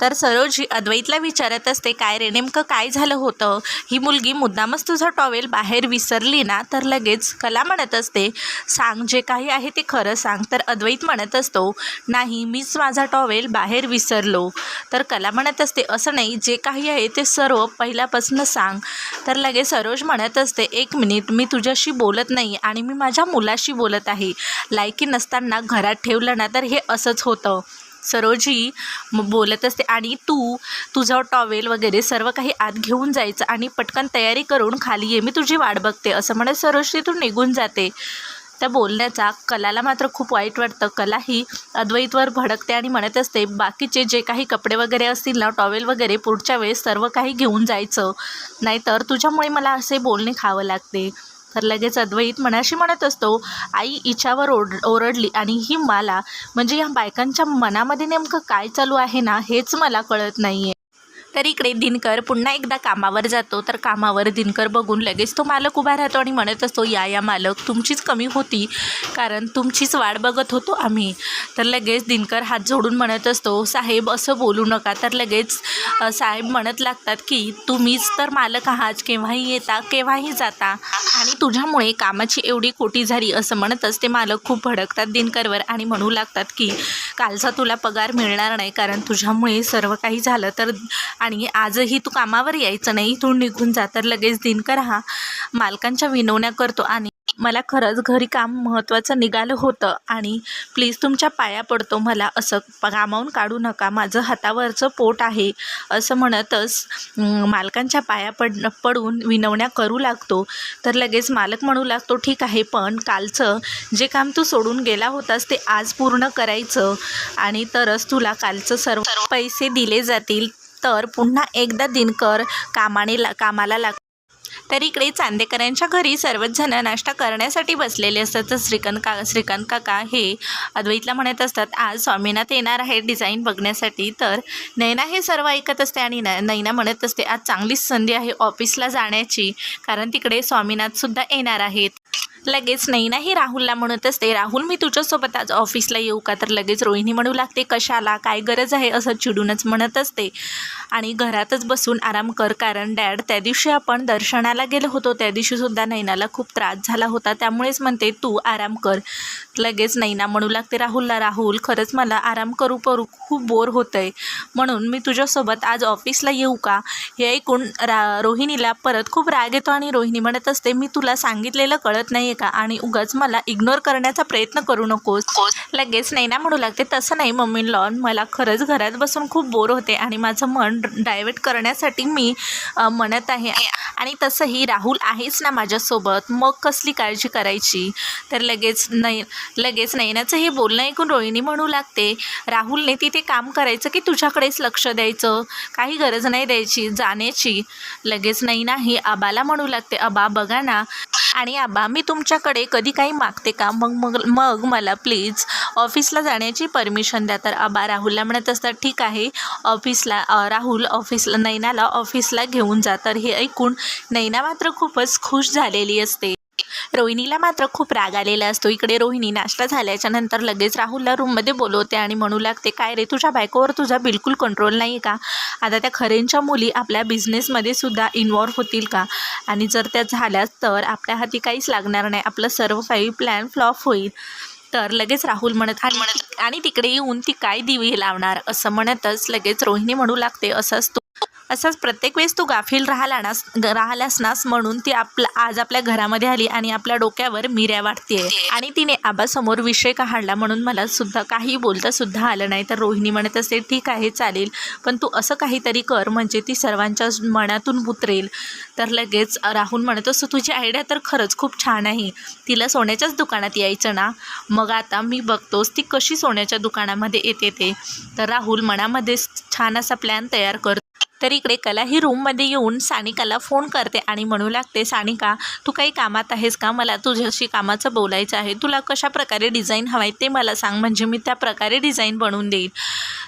तर सरोजी अद्वैतला विचारत असते काय रे नेमकं काय झालं होतं? ही मुलगी मुद्दामच तुझं टॉवेल बाहेर विसरली ना तर लगेच कला म्हणत असते सांग जे काही आहे ते खरं सांग. तर अद्वैत म्हणत असतो नाही मीच माझा टॉवेल बाहेर विसरलो. तर कला म्हणत असते असं नाही जे काही आहे ते सर्व पहिल्यापासून सांग. तर लगेच सरोज म्हणत असते एक मिनिट मी तुझ्याशी बोलत नाही आणि मी माझ्या मुलाशी बोलत आहे. लायकी नसताना घरात ठेवलं ना तर हे असंच होतं. सरोजी बोलत असते आणि तू तुझं टॉवेल वगैरे सर्व काही आत घेऊन जायचं आणि पटकन तयारी करून खाली ये मी तुझी वाट बघते. असं म्हणत सरोज तिथून निघून जाते. त्या बोलण्याचा कलाला मात्र खूप वाईट वाटतं. कला ही अद्वैतवर भडकते आणि म्हणत असते बाकीचे जे काही कपडे वगैरे असतील ना टॉवेल वगैरे पुढच्या वेळेस सर्व काही घेऊन जायचं. नाहीतर तुझ्यामुळे मला असे बोलणे खावं लागते. तर लगेच अद्वैत मनाशी म्हणत असतो आई इच्छावर ओरड ओरडली आणि ही मला म्हणजे या बायकांच्या मनामध्ये नेमकं काय चालू आहे ना हेच मला कळत नाही आहे तर इकडे दिनकर पुन्हा एकदा कामावर जातो. तर कामावर दिनकर बघून लगेच तो मालक उभा राहतो आणि म्हणत असतो या या मालक तुमचीच कमी होती. कारण तुमचीच वाट बघत होतो आम्ही. तर लगेच दिनकर हात जोडून म्हणत असतो साहेब असं बोलू नका. तर लगेच साहेब म्हणत लागतात की तुम्हीच तर मालक आहात केव्हाही येता केव्हाही जाता. आणि तुझ्यामुळे कामाची एवढी कोटी झाली असं म्हणतच ते मालक खूप भडकतात दिनकरवर आणि म्हणू लागतात की कालचा तुला पगार मिळणार नाही. कारण तुझ्यामुळे सर्व काही झालं तर आणि आजही तू कामावर यायचं नाही इथून निघून जा तर लगेच दिनकर हा मालकांच्या विनवण्या करतो आणि मला खरंच घरी काम महत्त्वाचं निघालं होतं आणि प्लीज तुमच्या पाया पडतो मला असं कामावून काढू नका माझं हातावरचं पोट आहे असं म्हणतच मालकांच्या पाया पड पडून विनवण्या करू लागतो. तर लगेच मालक म्हणू लागतो ठीक आहे पण कालचं जे काम तू सोडून गेला होतास ते आज पूर्ण करायचं आणि तरच तुला कालचं सर्व पैसे दिले जातील. तर पुन्हा एकदा दिनकर कामाने ला कामाला लाग तर इकडे चांदेकरांच्या घरी सर्वच जण नाश्ता करण्यासाठी बसलेले असतात. तर श्रीकांत का श्रीकांत काका हे अद्वैतला म्हणत असतात आज स्वामीनाथ येणार आहे डिझाईन बघण्यासाठी. तर नैना हे सर्व ऐकत असते आणि न नैना म्हणत असते आज चांगलीच संधी आहे ऑफिसला जाण्याची कारण तिकडे स्वामीनाथसुद्धा येणार आहेत. लगेच नैना हे राहुलला म्हणत असते. राहुल मी तुझ्यासोबत आज ऑफिसला येऊ का? तर लगेच रोहिणी म्हणू लागते कशाला? काय गरज आहे? असं चिडूनच म्हणत असते. आणि घरातच बसून आराम कर कारण डॅड त्या दिवशी आपण दर्शनाला गेलो होतो. त्या दिवशीसुद्धा नैनाला खूप त्रास झाला होता. त्यामुळेच म्हणते तू आराम कर. लगेच नैना म्हणू लागते राहुलला राहुल खरंच मला आराम करू करू खूप बोर होतं आहे म्हणून मी तुझ्यासोबत आज ऑफिसला येऊ का? हे ऐकून रा रोहिणीला परत खूप राग येतो आणि रोहिणी म्हणत असते मी तुला सांगितलेलं कळत नाही आहे का? आणि उगाच मला इग्नोर करण्याचा प्रयत्न करू नकोस. लगेच नैना म्हणू लागते तसं नाही मम्मी लॉन मला खरंच घरात बसून खूप बोर होते आणि माझं मन डायवर्ट करण्यासाठी मी म्हणत आहे. आणि तसंही राहुल आहेच ना माझ्यासोबत मग कसली काळजी करायची? तर लगेच नै लगेच नैनाचं हे बोलणं ऐकून रोहिणी म्हणू लागते राहुलने तिथे काम करायचं की तुझ्याकडेच लक्ष द्यायचं? काही गरज नाही द्यायची जाण्याची. लगेच नैना ही आबाला म्हणू लागते आबा बघा ना. आणि आबा मी तुमच्याकडे कधी काही मागते का? मग मग मग मला प्लीज ऑफिसला जाण्याची परमिशन द्या. तर आबा राहुलला म्हणत असतात ठीक आहे ऑफिसला राहुल ऑफिसला नैनाला ऑफिसला घेऊन जा. तर हे ऐकून नैना मात्र खूपच खुश झालेली असते. रोहिणीला मात्र खूप राग आलेला असतो. इकडे रोहिणी नाश्ता झाल्याच्यानंतर लगेच राहुलला रूममध्ये बोलवते आणि म्हणू लागते काय रे तुझ्या बायकोवर तुझा बिलकुल कंट्रोल नाही आहे का? आता त्या खरेंच्या मुली आपल्या बिझनेसमध्ये सुद्धा इन्वॉल्व्ह होतील का? आणि जर त्या झाल्यास तर आपल्या हाती काहीच लागणार नाही. आपलं सर्व काही प्लॅन फ्लॉप होईल. तर लगेच राहुल म्हणत आणि आणि तिकडे येऊन ती काय दिवी लावणार? असं म्हणतच लगेच रोहिणी म्हणू लागते असंच असाच प्रत्येक वेळेस तू गाफील राहिला नास राहिलास नास म्हणून ती आपला आज आपल्या घरामध्ये आली आणि आपल्या डोक्यावर मिऱ्या वाटते आणि तिने आबासमोर विषय काढला म्हणून मला सुद्धा काही बोलता सुद्धा आलं नाही. तर रोहिणी म्हणत असते ठीक आहे चालेल. पण तू असं काहीतरी कर म्हणजे ती सर्वांच्या मनातून उतरेल. तर लगेच राहुल म्हणत असतो तुझी आयडिया तर खरंच खूप छान आहे. तिला सोन्याच्याच दुकानात यायचं ना? मग आता मी बघतोस ती कशी सोन्याच्या दुकानामध्ये येते ते. तर राहुल मनामध्ये छान असा प्लॅन तयार करतो. तर इकडे कला ही रूममध्ये येऊन सानिकाला फोन करते आणि म्हणू लागते सानिका तू काही कामात आहेस का? मला तुझ्याशी कामाचं बोलायचं आहे. तुला कशा प्रकारे डिझाईन हवं आहे ते मला सांग. म्हणजे मी त्या प्रकारे डिझाईन बनवून देईन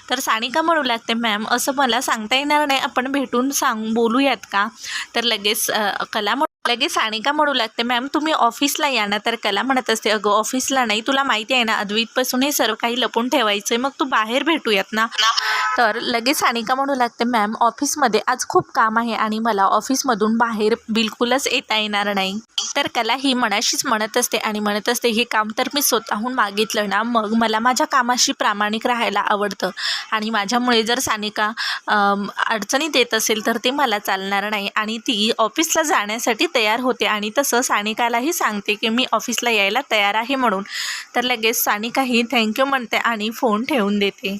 तर सानिका म्हणू लागते मॅम असं मला सांगता येणार नाही. आपण भेटून सांग बोलूयात का? तर लगेच कला लगेच सानिका म्हणू लागते? मॅम तुम्ही ऑफिसला या ना तर कला म्हणत असते अगं ऑफिसला नाही तुला माहिती आहे ना अद्वैतपासून हे सर्व काही लपून ठेवायचं आहे मग तू बाहेर भेटूयात ना. तर लगेच सानिका म्हणू लागते मॅम ऑफिसमध्ये आज खूप काम आहे आणि मला ऑफिसमधून बाहेर बिलकुलच येता येणार नाही. तर कला ही मनाशीच म्हणत असते आणि म्हणत असते हे काम तर मी स्वतःहून मागितलं ना मग मला माझ्या कामाशी प्रामाणिक राहायला आवडतं आणि माझ्यामुळे जर सानिका अडचणीत येत असेल तर ते मला चालणार नाही. आणि ती ऑफिसला जाण्यासाठी तयार होते आणि तसं सानिकालाही सांगते की मी ऑफिसला यायला तयार आहे म्हणून. तर लगेच सानिकाही थँक्यू म्हणते आणि फोन ठेवून देते.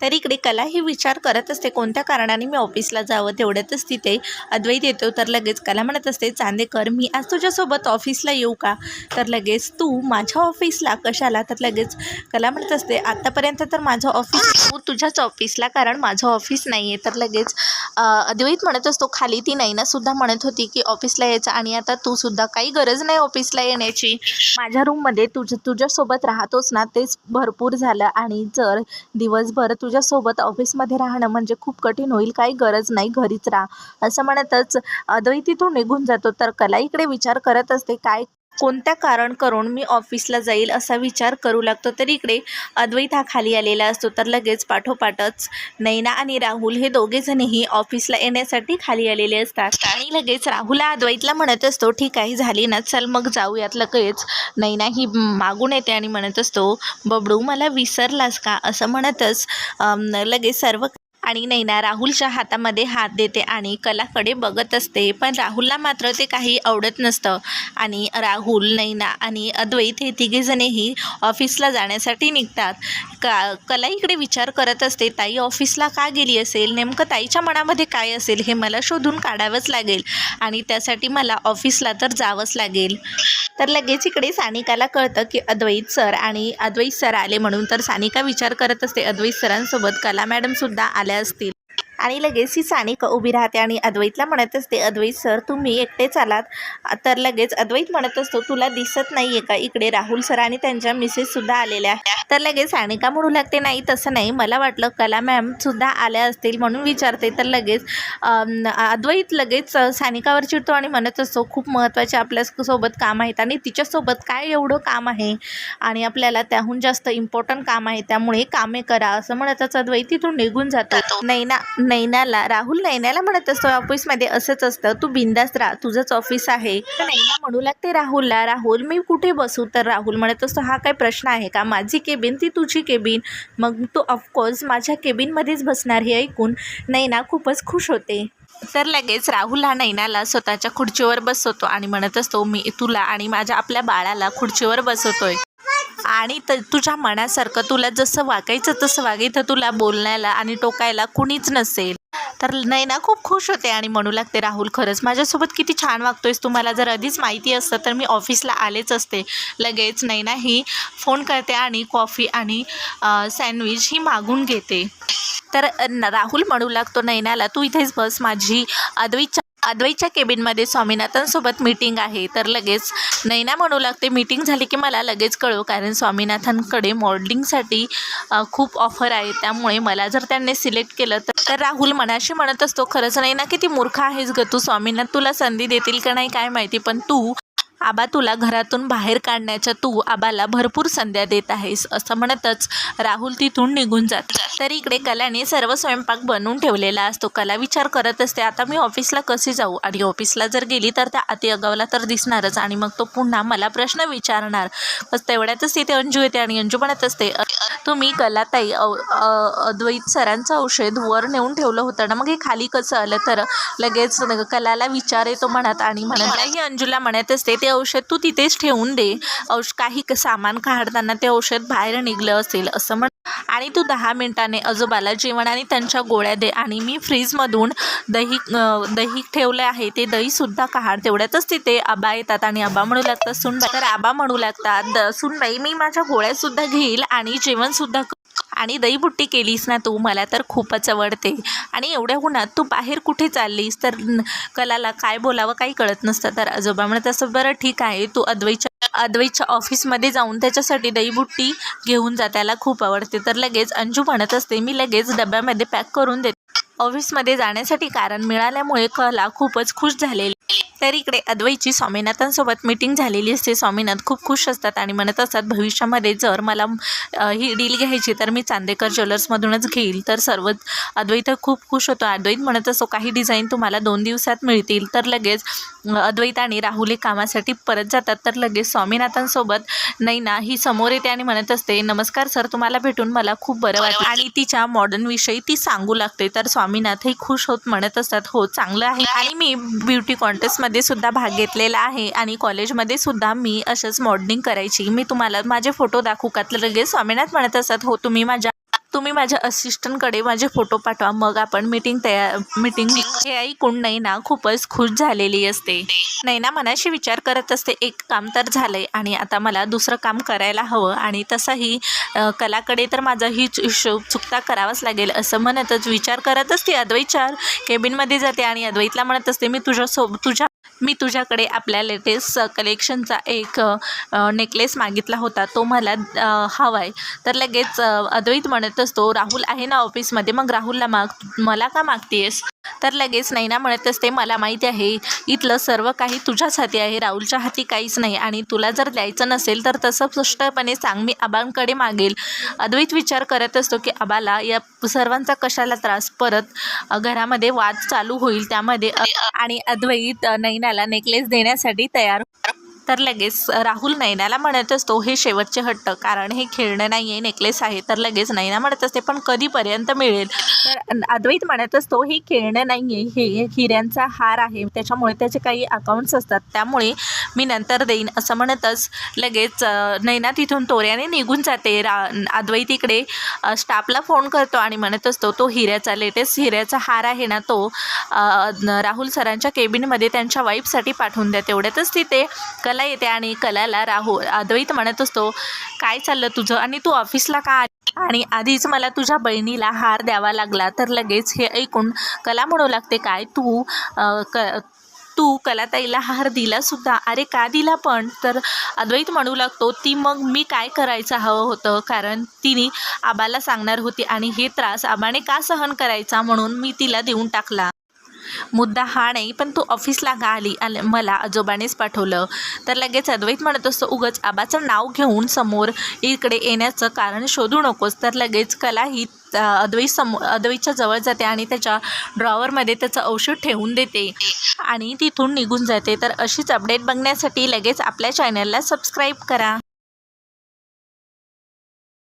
तर इकडे कला ही विचार करत असते. कोणत्या कारणाने मी ऑफिसला जावं? तेवढ्यातच तिथे अद्वैत येतो. तर लगेच कला म्हणत असते चांदेकर मी आज तुझ्यासोबत ऑफिसला येऊ का? तर लगेच तू माझ्या ऑफिसला? कशाला? तर लगेच कला म्हणत असते आत्तापर्यंत तर माझं ऑफिस तू तुझ्याच ऑफिसला कारण माझं ऑफिस नाही आहे तर लगेच अद्वैत म्हणत असतो खाली ती नैना सुद्धा म्हणत होती की ऑफिसला यायचं आणि आता तू सुद्धा काही गरज नाही ऑफिसला येण्याची. माझ्या रूममध्ये तुझ तुझ्यासोबत राहतोच ना तेच भरपूर झालं आणि जर दिवसभर तुझ्यासोबत ऑफिसमध्ये राहणं म्हणजे खूप कठीण होईल काही गरज नाही घरीच राहा. असं म्हणतच अद्वैत तिथून निघून जातो. तर कला इकडे विचार करत असते काय कोणत्या कारण करून मी ऑफिसला जाईल असा विचार करू लागतो? तर इकडे अद्वैत हा खाली आलेला असतो. तर लगेच पाठोपाठच नैना आणि राहुल हे दोघेजणही ऑफिसला येण्यासाठी खाली आलेले असतात. आणि लगेच राहुल हा अद्वैतला म्हणत असतो ठीक आहे झाली ना चल मग जाऊयात लगेच. नैना ही मागून येते आणि म्हणत असतो बबडू मला विसरलास का? असं म्हणतच लगेच सर्व आणि नैना राहुलच्या हातामध्ये हात देते आणि कलाकडे बघत असते. पण राहुलला मात्र ते काही आवडत नसतं. आणि राहुल नैना आणि अद्वैत हे तिघेजणेही ऑफिसला जाण्यासाठी निघतात. का कला इकडे विचार करत असते ताई ऑफिसला का गेली असेल? नेमकं ताईच्या मनामध्ये काय असेल हे मला शोधून काढावंच लागेल आणि त्यासाठी मला ऑफिसला तर जावंच लागेल. तर लगेच इकडे सानिकाला कळतं की अद्वैत सर आणि अद्वैत सर आले म्हणून तर सानिका विचार करत असते. अद्वैत सरांसोबत कला मॅडमसुद्धा आल्या असतील आणि लगेच ही सानिका उभी राहते आणि अद्वैतला म्हणत असते अद्वैत सर तुम्ही एकटेच आलात तर लगेच अद्वैत म्हणत असतो तुला दिसत नाही आहे का इकडे राहुल सर आणि त्यांच्या मिसेससुद्धा आलेल्या तर लगेच सानिका म्हणू लागते नाही तसं नाही. मला वाटलं कला मॅमसुद्धा आल्या असतील म्हणून विचारते. तर लगेच अद्वैत लगेच सानिकावर चिडतो आणि म्हणत असतो खूप महत्त्वाचे आपल्यासोबत काम आहेत आणि तिच्यासोबत काय एवढं काम आहे? आणि आपल्याला त्याहून जास्त इम्पॉर्टंट काम आहे त्यामुळे कामे करा. असं म्हणतच अद्वैत तिथून निघून जातो. नैना नैनाला राहुल नैनाला म्हणत असतो ऑफिसमध्ये असंच असतं तू बिंदास राहा तुझंच ऑफिस आहे. तर नैना म्हणू लागते राहुलला राहुल मी कुठे बसू? तर राहुल म्हणत असतो हा काय प्रश्न आहे का? माझी केबिन ती तुझी केबिन. मग तू ऑफकोर्स माझ्या केबिनमध्येच बसणार हे ऐकून नैना खूपच खुश होते. तर लगेच राहुल हा नैनाला स्वतःच्या खुर्चीवर बसवतो आणि म्हणत असतो मी तुला आणि माझ्या आपल्या बाळाला खुर्चीवर बसवतोय. आणि त तुझ्या मनासारखं तुला जसं वागायचं तसं वागायचं तुला बोलण्याला आणि टोकायला कुणीच नसेल. तर नैना खूप खुश होते आणि म्हणू लागते राहुल खरंच माझ्यासोबत किती छान वागतोयस. तुम्हाला जर आधीच माहिती असतं तर मी ऑफिसला आलेच असते. लगेच नैना ही फोन करते आणि कॉफी आणि सँडविच ही मागून घेते. तर राहुल म्हणू लागतो नैनाला तू इथेच बस. माझी अद्वैतच्या अद्वैतच्या केबिनमध्ये स्वामीनाथनसोबत मीटिंग आहे. तर लगेच नैना म्हणू लागते मीटिंग झाली की मला लगेच कळव कारण स्वामीनाथनकडे मॉडेलिंगसाठी खूप ऑफर आहे. त्यामुळे मला जर त्यांनी सिलेक्ट केलं तर तर राहुल मनाशी म्हणत असतो खरंच नाही ना की किती मूर्ख आहेस ग तू स्वामीनाथ तुला संधी देतील का नाही काय माहिती पण तू आबा तुला घरातून बाहेर काढण्याच्या तू आबाला भरपूर संध्या देत आहेस असं म्हणतच राहुल तिथून निघून जात. तर इकडे कलाने सर्व स्वयंपाक बनवून ठेवलेला असतो. कला विचार करत असते आता मी ऑफिसला कसे जाऊ? आणि ऑफिसला जर गेली तर त्या अति अगावला तर दिसणारच. आणि मग तो पुन्हा मला प्रश्न विचारणार. बस तेवढ्यातच तिथे अंजू येते आणि अंजू म्हणत असते तुम्ही कलाताई अद्वैत सरांचं औषध वर नेऊन ठेवलं होतं ना? मग हे खाली कसं आलं? तर लगेच कलाला विचार येतो म्हणत आणि म्हणत ही अंजूला म्हणत असते ते औषध तू तिथेच ठेवून दे. औष काही क- सामान काढताना ते औषध बाहेर निघलं असेल असं म्हण आणि तू दहा मिनिटाने आजोबाला जेवण आणि त्यांच्या गोळ्या दे आणि मी फ्रीजमधून दही दही ठेवलं आहे ते दहीसुद्धा काढ. तेवढ्यातच तिथे आबा येतात आणि आबा म्हणू लागतात सुनबाई तर आबा म्हणू लागतात "द- सुनबाई मी माझ्या गोळ्यासुद्धा घेईल आणि जेवणसुद्धा आणि दहीबुट्टी केलीस ना तू मला तर खूपच आवडते. आणि एवढ्या उन्हात तू बाहेर कुठे चाललीस? तर कलाला काय बोलावं काही कळत नसतं. तर आजोबा म्हणत असं बरं ठीक आहे. तू अद्वैच्या अद्वैच्या ऑफिसमध्ये जाऊन त्याच्यासाठी दहीबुट्टी घेऊन जा. त्याला खूप आवडते. तर लगेच अंजू म्हणत असते मी लगेच डब्यामध्ये पॅक करून देते. ऑफिसमध्ये जाण्यासाठी कारण मिळाल्यामुळे कला खूपच खुश झालेली तर इकडे अद्वैची स्वामीनाथांसोबत मीटिंग झालेली असते. स्वामीनाथ खूप खुश असतात आणि म्हणत असतात भविष्यामध्ये जर मला ही डील घ्यायची तर मी चांदेकर ज्वेलर्समधूनच घेईल. तर सर्व अद्वैत खूप खुश होतो. अद्वैत म्हणत असतो काही डिझाईन तुम्हाला दोन दिवसात मिळतील. तर लगेच अद्वैत आणि राहुल हे कामासाठी परत जातात. तर लगेच स्वामीनाथांसोबत नैना ही समोर येते आणि म्हणत असते नमस्कार सर तुम्हाला भेटून मला खूप बरं वाटलं. आणि तिच्या मॉडर्नविषयी ती सांगू लागते. तर स्वामीनाथही खुश होत म्हणत असतात हो चांगलं आहे आणि मी ब्युटी कॉन्टेस्टमध्ये सुद्धा भाग घेतलेला आहे आणि कॉलेजमध्ये सुद्धा मी असंच मॉडलिंग करायची. मी तुम्हाला माझे फोटो दाखवू का? तर लगेच स्वामीनाथ म्हणत असतात हो तुम्ही माझ्या तुम्ही माझ्या असिस्टंटकडे माझे फोटो पाठवा. मग आपण मीटिंग तयार मीटिंग हे ऐकून नैना खूपच खुश झालेली असते. नैना मनाशी विचार करत असते एक काम तर झालंय आणि आता मला दुसरं काम करायला हवं आणि तसाही कलाकडे तर माझा ही हिशोब चुकता करावाच लागेल असं म्हणतच विचार करत असते. अद्वैतच्या केबिनमध्ये जाते आणि अद्वैतला म्हणत असते मी तुझ्यासोबत तुझ्या मी तुझ्याकडे आपल्या लेटेस्ट कलेक्शनचा एक नेकलेस मागितला होता. तो मला हवा आहे तर लगेच अद्वैत म्हणत असतो राहुल आहे ना ऑफिसमध्ये मग राहुलला माग मला का मागतेस तर लगेच नैना म्हणत असते मला माहिती आहे इथलं सर्व काही तुझ्याच हाती आहे राहुलच्या हाती काहीच नाही आणि तुला जर द्यायचं नसेल तर तसं स्पष्टपणे सांग मी आबांकडे मागेल. अद्वैत विचार करत असतो की आबाला या सर्वांचा कशाला त्रास? परत घरामध्ये वाद चालू होईल त्यामध्ये. आणि अद्वैत नैनाला नेकलेस देण्यासाठी तयार तर लगेच राहुल नैनाला म्हणत असतो हे शेवटचे हट्ट कारण हे खेळणं नाही आहे नेकलेस आहे. तर लगेच नैना म्हणत असते पण कधीपर्यंत मिळेल? तर अद्वैत म्हणत असतो हे खेळणं नाही आहे हे हिऱ्यांचा हार आहे त्याच्यामुळे त्याचे काही अकाउंट्स असतात त्यामुळे मी नंतर देईन. असं म्हणतच लगेच नैना तिथून तोऱ्याने निघून जाते. रा अद्वैत इकडे स्टाफला फोन करतो आणि म्हणत असतो तो हिऱ्याचा लेटेस्ट हिऱ्याचा हार आहे ना तो राहुल सरांच्या केबिनमध्ये त्यांच्या वाईफसाठी पाठवून द्या तेवढ्यातच तिथे कला येते आणि कलाला राहू अद्वैत म्हणत असतो काय चाललं तुझं? आणि तू ऑफिसला का आणि आधीच मला तुझ्या बहिणीला हार द्यावा लागला तर लगेच हे ऐकून कला म्हणू लागते काय तू क तू कलाताईला हार दिला सुद्धा? अरे का दिला पण? तर अद्वैत म्हणू लागतो ती मग मी काय करायचं हवं होतं? कारण तिने आबाला सांगणार होती आणि हे त्रास आबाने का सहन करायचा म्हणून मी तिला देऊन टाकला. मुद्दा हा नाही पण तू ऑफिसला का आली आल मला आजोबानेच पाठवलं. तर लगेच अद्वैत म्हणत असतो उगच आबाचं नाव घेऊन समोर इकडे येण्याचं कारण शोधू नकोस. तर लगेच कला ही अद्वैत समोर अद्वैतच्या जवळ जाते आणि त्याच्या ड्रॉवरमध्ये त्याचं औषध ठेवून देते आणि तिथून निघून जाते. तर अशीच अपडेट बघण्यासाठी लगेच आपल्या चॅनलला सबस्क्राईब करा.